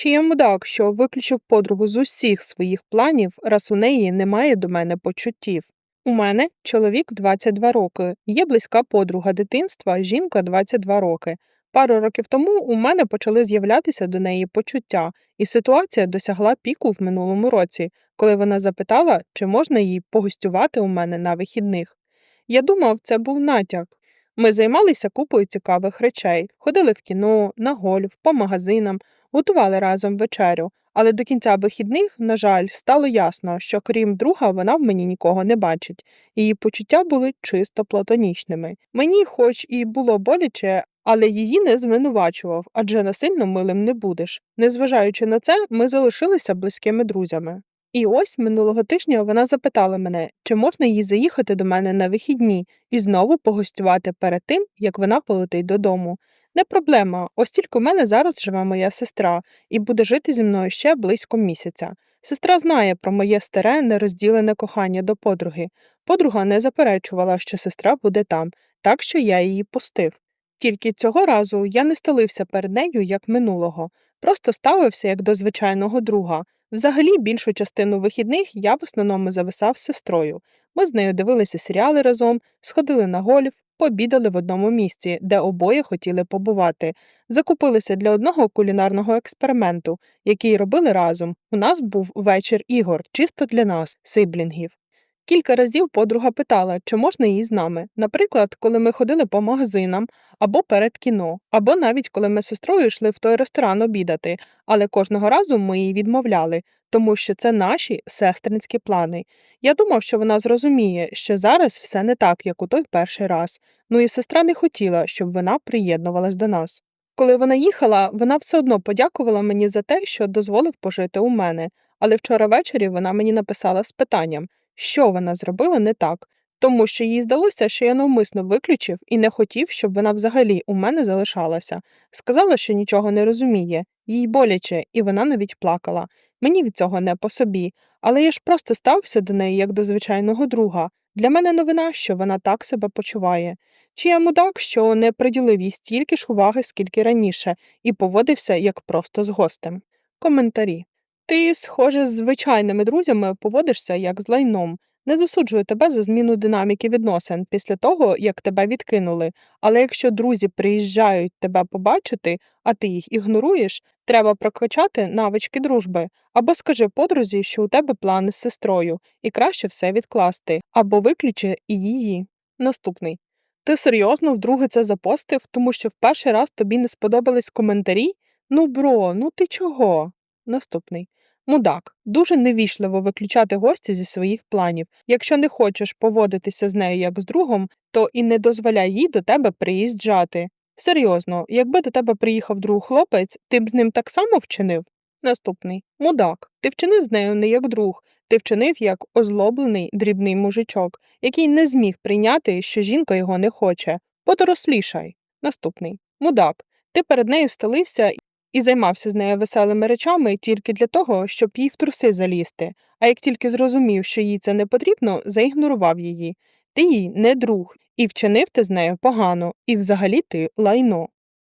Чи я мудак, що виключив подругу з усіх своїх планів, раз у неї немає до мене почуттів? У мене чоловік 22 роки, є близька подруга дитинства, жінка 22 роки. Пару років тому у мене почали з'являтися до неї почуття, і ситуація досягла піку в минулому році, коли вона запитала, чи можна їй погостювати у мене на вихідних. Я думав, це був натяк. Ми займалися купою цікавих речей, ходили в кіно, на гольф, по магазинам, готували разом вечерю, але до кінця вихідних, на жаль, стало ясно, що крім друга, вона в мені нікого не бачить. Її почуття були чисто платонічними. Мені, хоч і було боляче, але її не звинувачував, адже насильно милим не будеш. Незважаючи на це, ми залишилися близькими друзями. І ось минулого тижня вона запитала мене, чи можна їй заїхати до мене на вихідні і знову погостювати перед тим, як вона полетить додому. Не проблема, ось тільки у мене зараз живе моя сестра і буде жити зі мною ще близько місяця. Сестра знає про моє старе нерозділене кохання до подруги. Подруга не заперечувала, що сестра буде там, так що я її пустив. Тільки цього разу я не стелився перед нею як минулого, просто ставився як до звичайного друга. Взагалі, більшу частину вихідних я в основному зависав з сестрою. Ми з нею дивилися серіали разом, сходили на гольф, пообідали в одному місці, де обоє хотіли побувати, закупилися для одного кулінарного експерименту, який робили разом. У нас був вечір ігор, чисто для нас, сиблінгів. Кілька разів подруга питала, чи можна їй з нами. Наприклад, коли ми ходили по магазинам або перед кіно, або навіть коли ми з сестрою йшли в той ресторан обідати, але кожного разу ми їй відмовляли, тому що це наші сестринські плани. Я думав, що вона зрозуміє, що зараз все не так, як у той перший раз. Ну і сестра не хотіла, щоб вона приєднувалась до нас. Коли вона їхала, вона все одно подякувала мені за те, що дозволив пожити у мене, але вчора ввечері вона мені написала з питанням що вона зробила не так, тому що їй здалося, що я навмисно виключив і не хотів, щоб вона взагалі у мене залишалася. Сказала, що нічого не розуміє, їй боляче, і вона навіть плакала. Мені від цього не по собі, але я ж просто стався до неї як до звичайного друга. Для мене новина, що вона так себе почуває. Чи я мудак, що не приділив їй стільки ж уваги, скільки раніше, і поводився як просто з гостем. Коментарі ти, схоже, з звичайними друзями поводишся як з лайном. Не засуджую тебе за зміну динаміки відносин після того, як тебе відкинули. Але якщо друзі приїжджають тебе побачити, а ти їх ігноруєш, треба прокачати навички дружби. Або скажи подрузі, що у тебе плани з сестрою, і краще все відкласти, або виключи і її. Наступний. Ти серйозно вдруге це запостив, тому що в перший раз тобі не сподобались коментарі? Ну, бро, ну ти чого? Наступний. Мудак, дуже невічливо виключати гостя зі своїх планів. Якщо не хочеш поводитися з нею як з другом, то і не дозволяй їй до тебе приїжджати. Серйозно, якби до тебе приїхав друг хлопець, ти б з ним так само вчинив? Наступний мудак, ти вчинив з нею не як друг, ти вчинив як озлоблений дрібний мужичок, який не зміг прийняти, що жінка його не хоче. Подорослішай. Наступний мудак, ти перед нею стелився і займався з нею веселими речами тільки для того, щоб їй в труси залізти, а як тільки зрозумів, що їй це не потрібно, заігнорував її. Ти їй не друг, і вчинив ти з нею погано, і взагалі ти лайно.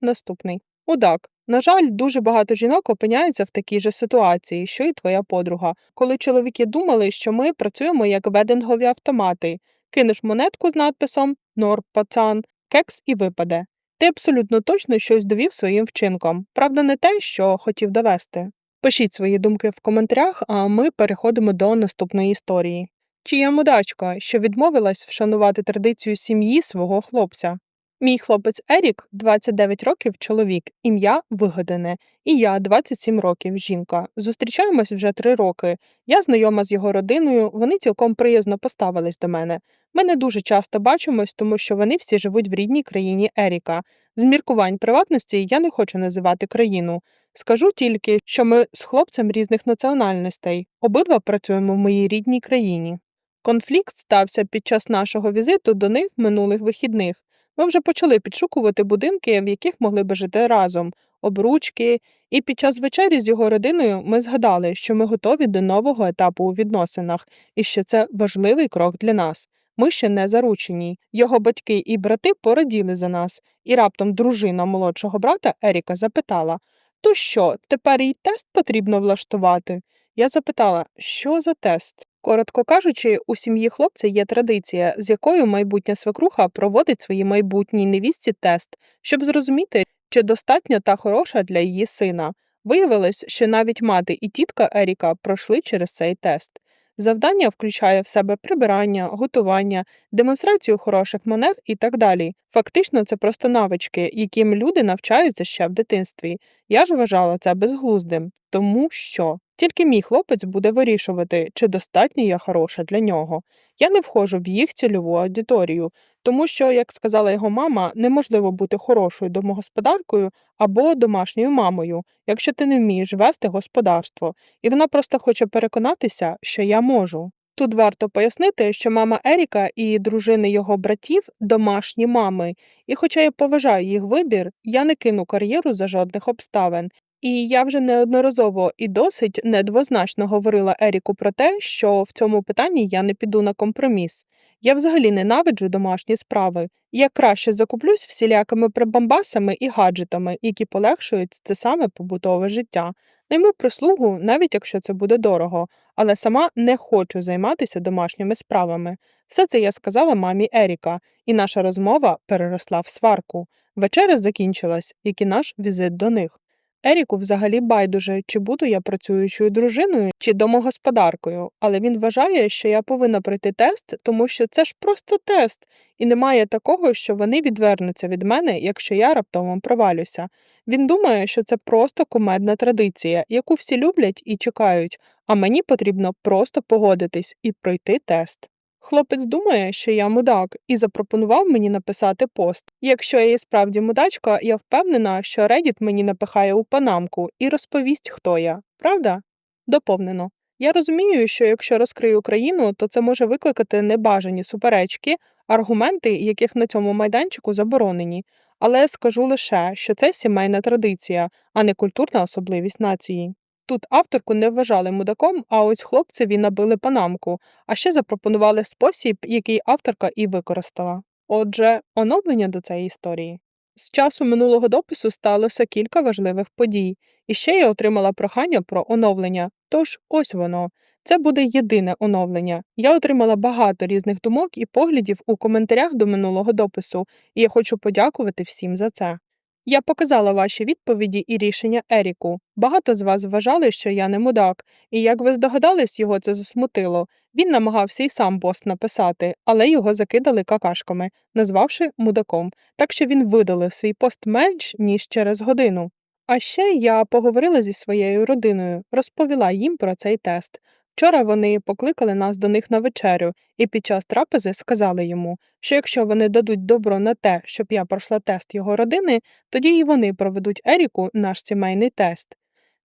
Наступний Удак. На жаль, дуже багато жінок опиняються в такій же ситуації, що й твоя подруга, коли чоловіки думали, що ми працюємо як ведингові автомати, кинеш монетку з надписом Нор пацан, кекс і випаде. Ти абсолютно точно щось довів своїм вчинком, правда, не те, що хотів довести. Пишіть свої думки в коментарях, а ми переходимо до наступної історії. Чия мудачка, що відмовилась вшанувати традицію сім'ї свого хлопця? Мій хлопець Ерік 29 років чоловік, ім'я вигадане, і я 27 років жінка. Зустрічаємось вже три роки. Я знайома з його родиною, вони цілком приязно поставились до мене. Ми не дуже часто бачимось, тому що вони всі живуть в рідній країні Еріка. З міркувань приватності я не хочу називати країну. Скажу тільки, що ми з хлопцем різних національностей, обидва працюємо в моїй рідній країні. Конфлікт стався під час нашого візиту до них минулих вихідних. Ми вже почали підшукувати будинки, в яких могли би жити разом, обручки, і під час вечері з його родиною ми згадали, що ми готові до нового етапу у відносинах і що це важливий крок для нас. Ми ще не заручені. Його батьки і брати пораділи за нас, і раптом дружина молодшого брата Еріка запитала То що, тепер їй тест потрібно влаштувати? Я запитала, що за тест? Коротко кажучи, у сім'ї хлопця є традиція, з якою майбутня свекруха проводить своїй майбутній невістці тест, щоб зрозуміти, чи достатньо та хороша для її сина. Виявилось, що навіть мати і тітка Еріка пройшли через цей тест. Завдання включає в себе прибирання, готування, демонстрацію хороших манер і так далі. Фактично, це просто навички, яким люди навчаються ще в дитинстві. Я ж вважала це безглуздим, тому що тільки мій хлопець буде вирішувати, чи достатньо я хороша для нього. Я не входжу в їх цільову аудиторію, тому що, як сказала його мама, неможливо бути хорошою домогосподаркою або домашньою мамою, якщо ти не вмієш вести господарство, і вона просто хоче переконатися, що я можу. Тут варто пояснити, що мама Еріка і дружини його братів домашні мами, і хоча я поважаю їх вибір, я не кину кар'єру за жодних обставин. І я вже неодноразово і досить недвозначно говорила Еріку про те, що в цьому питанні я не піду на компроміс. Я взагалі ненавиджу домашні справи. Я краще закуплюсь всілякими прибамбасами і гаджетами, які полегшують це саме побутове життя. Найму прислугу, навіть якщо це буде дорого, але сама не хочу займатися домашніми справами. Все це я сказала мамі Еріка, і наша розмова переросла в сварку. Вечеря закінчилась, як і наш візит до них. Еріку взагалі байдуже, чи буду я працюючою дружиною, чи домогосподаркою, але він вважає, що я повинна пройти тест, тому що це ж просто тест, і немає такого, що вони відвернуться від мене, якщо я раптом провалюся. Він думає, що це просто кумедна традиція, яку всі люблять і чекають, а мені потрібно просто погодитись і пройти тест. Хлопець думає, що я мудак, і запропонував мені написати пост. Якщо я є справді мудачка, я впевнена, що Reddit мені напихає у панамку і розповість, хто я. Правда? Доповнено. Я розумію, що якщо розкрию країну, то це може викликати небажані суперечки, аргументи, яких на цьому майданчику заборонені. Але скажу лише, що це сімейна традиція, а не культурна особливість нації. Тут авторку не вважали мудаком, а ось хлопцеві набили панамку, а ще запропонували спосіб, який авторка і використала. Отже, оновлення до цієї історії. З часу минулого допису сталося кілька важливих подій, і ще я отримала прохання про оновлення. Тож ось воно. Це буде єдине оновлення. Я отримала багато різних думок і поглядів у коментарях до минулого допису, і я хочу подякувати всім за це. Я показала ваші відповіді і рішення Еріку. Багато з вас вважали, що я не мудак, і як ви здогадались, його це засмутило. Він намагався й сам пост написати, але його закидали какашками, назвавши мудаком, так що він видалив свій пост менш ніж через годину. А ще я поговорила зі своєю родиною, розповіла їм про цей тест. Вчора вони покликали нас до них на вечерю, і під час трапези сказали йому, що якщо вони дадуть добро на те, щоб я пройшла тест його родини, тоді і вони проведуть Еріку наш сімейний тест.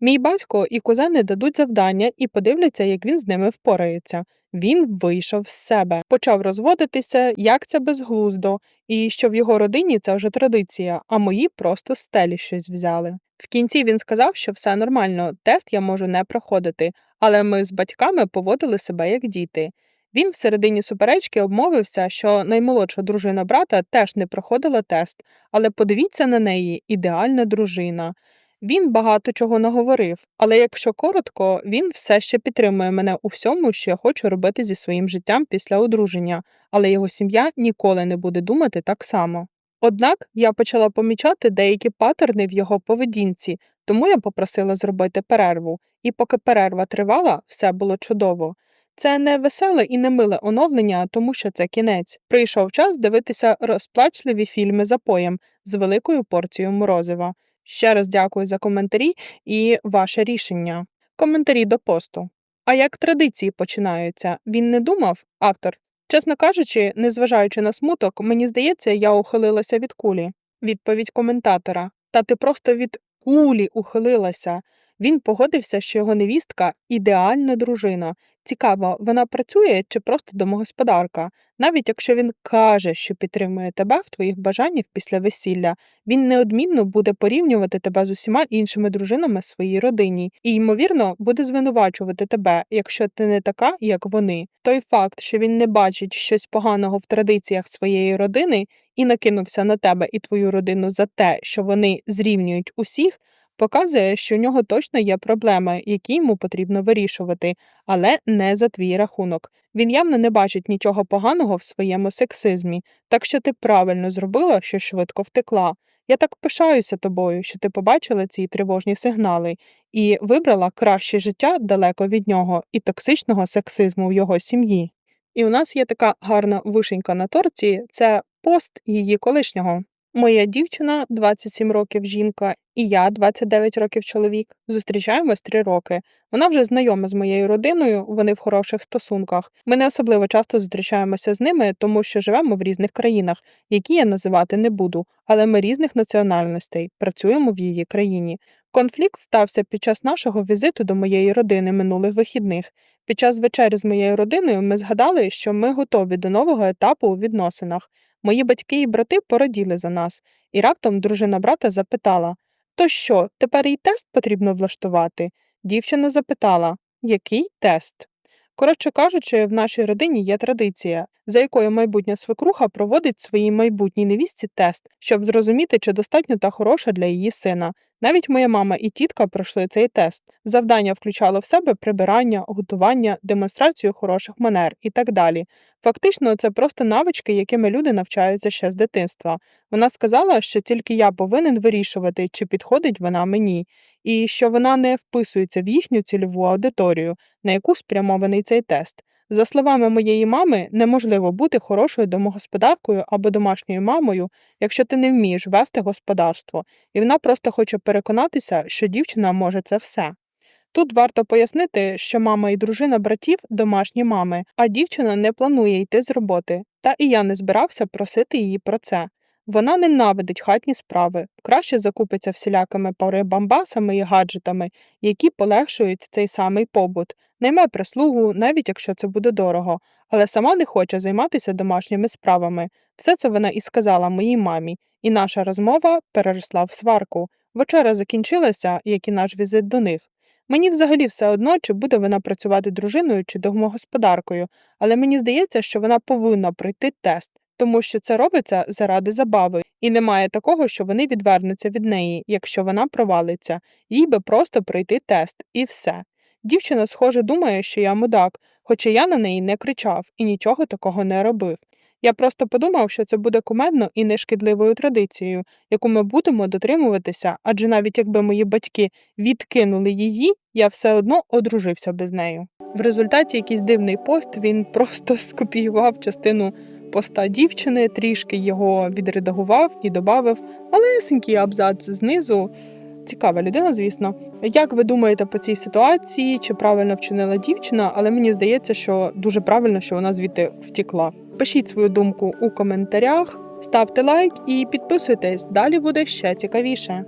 Мій батько і кузени дадуть завдання і подивляться, як він з ними впорається. Він вийшов з себе, почав розводитися, як це безглуздо, і що в його родині це вже традиція, а мої просто стелі щось взяли. В кінці він сказав, що все нормально, тест я можу не проходити, але ми з батьками поводили себе як діти. Він в середині суперечки обмовився, що наймолодша дружина брата теж не проходила тест, але подивіться на неї ідеальна дружина. Він багато чого наговорив, але якщо коротко, він все ще підтримує мене у всьому, що я хочу робити зі своїм життям після одруження, але його сім'я ніколи не буде думати так само. Однак я почала помічати деякі паттерни в його поведінці, тому я попросила зробити перерву, і поки перерва тривала, все було чудово. Це не веселе і не миле оновлення, тому що це кінець. Прийшов час дивитися розплачливі фільми за поєм з великою порцією морозива. Ще раз дякую за коментарі і ваше рішення. Коментарі до посту. А як традиції починаються? Він не думав, автор. Чесно кажучи, незважаючи на смуток, мені здається, я ухилилася від кулі. Відповідь коментатора. Та ти просто від кулі ухилилася. Він погодився, що його невістка ідеальна дружина. Цікаво, вона працює чи просто домогосподарка. Навіть якщо він каже, що підтримує тебе в твоїх бажаннях після весілля, він неодмінно буде порівнювати тебе з усіма іншими дружинами своїй родині і, ймовірно, буде звинувачувати тебе, якщо ти не така, як вони. Той факт, що він не бачить щось поганого в традиціях своєї родини і накинувся на тебе і твою родину за те, що вони зрівнюють усіх Показує, що у нього точно є проблеми, які йому потрібно вирішувати, але не за твій рахунок. Він явно не бачить нічого поганого в своєму сексизмі, так що ти правильно зробила, що швидко втекла. Я так пишаюся тобою, що ти побачила ці тривожні сигнали і вибрала краще життя далеко від нього і токсичного сексизму в його сім'ї. І у нас є така гарна вишенька на торті це пост її колишнього. Моя дівчина 27 років жінка, і я 29 років чоловік. Зустрічаємось 3 роки. Вона вже знайома з моєю родиною, вони в хороших стосунках. Ми не особливо часто зустрічаємося з ними, тому що живемо в різних країнах, які я називати не буду, але ми різних національностей, працюємо в її країні. Конфлікт стався під час нашого візиту до моєї родини минулих вихідних. Під час вечері з моєю родиною ми згадали, що ми готові до нового етапу у відносинах. Мої батьки і брати пораділи за нас, і раптом дружина брата запитала То що, тепер і тест потрібно влаштувати? Дівчина запитала Який тест? Коротше кажучи, в нашій родині є традиція, за якою майбутня свекруха проводить своїй майбутній невістці тест, щоб зрозуміти, чи достатньо та хороша для її сина. Навіть моя мама і тітка пройшли цей тест. Завдання включало в себе прибирання, готування, демонстрацію хороших манер і так далі. Фактично, це просто навички, якими люди навчаються ще з дитинства. Вона сказала, що тільки я повинен вирішувати, чи підходить вона мені, і що вона не вписується в їхню цільову аудиторію, на яку спрямований цей тест. За словами моєї мами, неможливо бути хорошою домогосподаркою або домашньою мамою, якщо ти не вмієш вести господарство, і вона просто хоче переконатися, що дівчина може це все. Тут варто пояснити, що мама і дружина братів домашні мами, а дівчина не планує йти з роботи, та і я не збирався просити її про це. Вона ненавидить хатні справи, краще закупиться всілякими парибамбасами і гаджетами, які полегшують цей самий побут, найме прислугу, навіть якщо це буде дорого, але сама не хоче займатися домашніми справами. Все це вона і сказала моїй мамі, і наша розмова переросла в сварку. Вечеря закінчилася, як і наш візит до них. Мені взагалі все одно, чи буде вона працювати дружиною чи домогосподаркою, але мені здається, що вона повинна пройти тест, тому що це робиться заради забави, і немає такого, що вони відвернуться від неї, якщо вона провалиться, їй би просто пройти тест, і все. Дівчина, схоже, думає, що я мудак, хоча я на неї не кричав і нічого такого не робив. Я просто подумав, що це буде кумедно і нешкідливою традицією, яку ми будемо дотримуватися, адже навіть якби мої батьки відкинули її, я все одно одружився би з нею. В результаті якийсь дивний пост він просто скопіював частину поста дівчини, трішки його відредагував і додав малесенький абзац знизу. Цікава людина, звісно. Як ви думаєте по цій ситуації? Чи правильно вчинила дівчина? Але мені здається, що дуже правильно, що вона звідти втікла. Пишіть свою думку у коментарях, ставте лайк і підписуйтесь. Далі буде ще цікавіше.